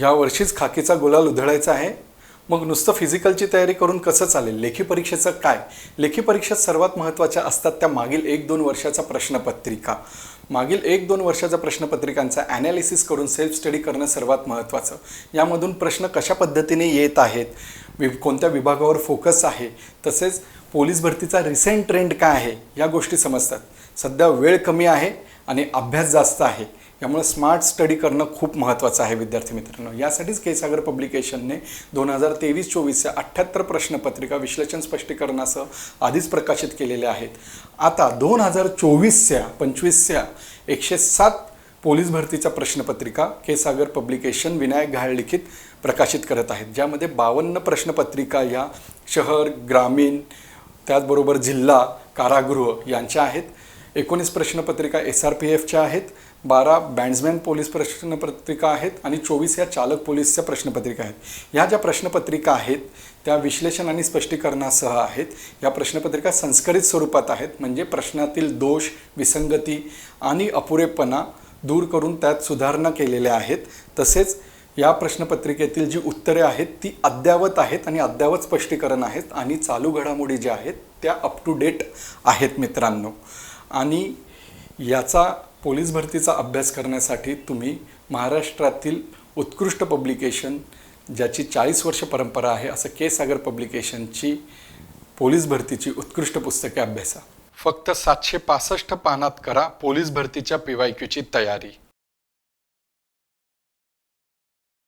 या वर्षीच खाकीचा गुलाल उधळायचा आहे. मग नुसतं फिजिकलची तयारी करून कसं चालेल? लेखी परीक्षेचं काय? लेखी परीक्षेत सर्वात महत्त्वाच्या असतात त्या मागील एक दोन वर्षाचा प्रश्नपत्रिका. मागील एक दोन वर्षाच्या प्रश्नपत्रिकांचा ॲनालिसिस करून सेल्फ स्टडी करणं सर्वात महत्त्वाचं. यामधून प्रश्न कशा पद्धतीने येत आहेत? वि कोणत्या विभागावर फोकस आहे? तसेच पोलीस भरतीचा रिसेंट ट्रेंड काय आहे? या गोष्टी समजतात. सध्या वेळ कमी आहे. आणि अभ्यास जास्त आहे. त्यामुळं स्मार्ट स्टडी करणं खूप महत्त्वाचं आहे विद्यार्थी मित्रांनो. यासाठीच केसागर पब्लिकेशनने दोन हजार तेवीस चोवीसच्या अठ्ठ्याहत्तर प्रश्नपत्रिका विश्लेषण स्पष्टीकरणासह आधीच प्रकाशित केलेल्या आहेत. आता दोन हजार चोवीसच्या पंचवीसच्या एकशे सात पोलीस भरतीच्या प्रश्नपत्रिका केसागर पब्लिकेशन विनायक घाळ लिखित प्रकाशित करत आहेत. ज्यामध्ये बावन्न प्रश्नपत्रिका या शहर ग्रामीण त्याचबरोबर जिल्हा कारागृह यांच्या आहेत. एकोणीस प्रश्नपत्रिका एस आर पी एफच्या आहेत बारा बँड्समॅन पोलीस प्रश्नपत्रिका आहेत आणि चोवीस या चालक पोलीसच्या प्रश्नपत्रिका आहेत. ह्या ज्या प्रश्नपत्रिका आहेत त्या विश्लेषण आणि स्पष्टीकरणासह आहेत. या प्रश्नपत्रिका संस्करित स्वरूपात आहेत म्हणजे प्रश्नातील दोष विसंगती आणि अपुरेपणा दूर करून त्यात सुधारणा केलेल्या आहेत. तसेच या प्रश्नपत्रिकेतील जी उत्तरे आहेत ती अद्ययावत आहेत आणि अद्ययावत स्पष्टीकरण आहेत आणि चालू घडामोडी ज्या आहेत त्या अप टू डेट आहेत मित्रांनो. आणि याचा पोलीस भरतीचा अभ्यास करण्यासाठी तुम्ही महाराष्ट्रातील उत्कृष्ट पब्लिकेशन ज्याची चाळीस वर्ष परंपरा आहे असं के सागर पब्लिकेशनची पोलीस भरतीची उत्कृष्ट पुस्तके अभ्यासा. फक्त सातशे पासष्ट पानात करा पोलीस भरतीच्या पी वाय क्यूची तयारी.